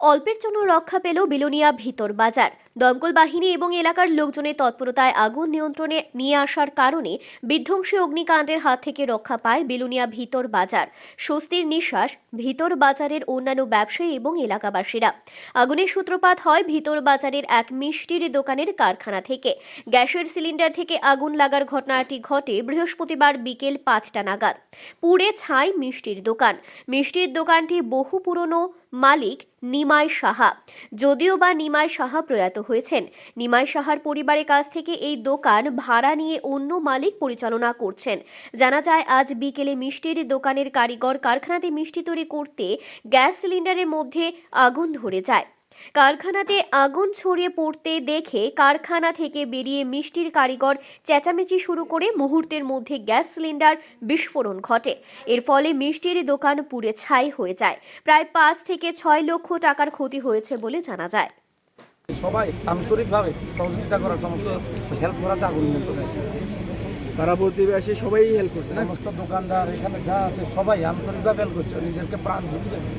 অল্পের জন্য রক্ষা পেল বিলোনিয়া ভিতর বাজার। দমকল বাহিনী এবং এলাকার লোকজনের তৎপরতায় আগুন নিয়ন্ত্রণে নিয়ে আসার কারণে বিধ্বংসী অগ্নিকাণ্ডের হাত থেকে রক্ষা পায় বিলোনিয়া ভিতর বাজার। স্বস্তির নিঃশ্বাস ভিতর বাজারের অন্যান্য ব্যবসায়ী এবং এলাকাবাসীরা। আগুনের সূত্রপাত হয় ভিতর বাজারের এক মিষ্টির দোকানের কারখানা থেকে। গ্যাসের সিলিন্ডার থেকে আগুন লাগার ঘটনাটি ঘটে বৃহস্পতিবার বিকেল পাঁচটা নাগাদ। পুড়ে ছাই মিষ্টির দোকান। মিষ্টির দোকানটি বহু পুরনো মালিক নিমাই সাহা। যদিও বা নিমাই সাহা প্রয়াত হয়েছেন, নিমাই সাহার পরিবারের কাছ থেকে এই দোকান ভাড়া নিয়ে অন্য মালিক পরিচালনা করছেন। জানা যায়, আজ বিকেলে মিষ্টির দোকানের কারিগর কারখানাতে মিষ্টি তৈরি করতে গ্যাস সিলিন্ডারের মধ্যে আগুন ধরে যায়। কারখানাতে আগুন ছড়িয়ে পড়তে দেখে কারখানা থেকে বেরিয়ে মিষ্টির কারিগর চেঁচামেচি শুরু করে মুহূর্তের মধ্যে গ্যাস সিলিন্ডার বিস্ফোরণ ঘটে। এর ফলে মিষ্টির দোকান পুড়ে ছাই হয়ে যায়। প্রায় পাঁচ থেকে ছয় লক্ষ টাকার ক্ষতি হয়েছে বলে জানা যায়। সবাই আন্তরিকভাবে সহযোগিতা করার সমস্ত হেল্প করাতে আগুন নিয়ন্ত্রণ হয়েছে পাড়া প্রতিবেশী সবাই হেল্প করছে। সমস্ত দোকানদার এখানে যা আছে সবাই আন্তরিকভাবে হেল্প করছে। নিজেকে প্রাণ ঝুঁকি রেখে।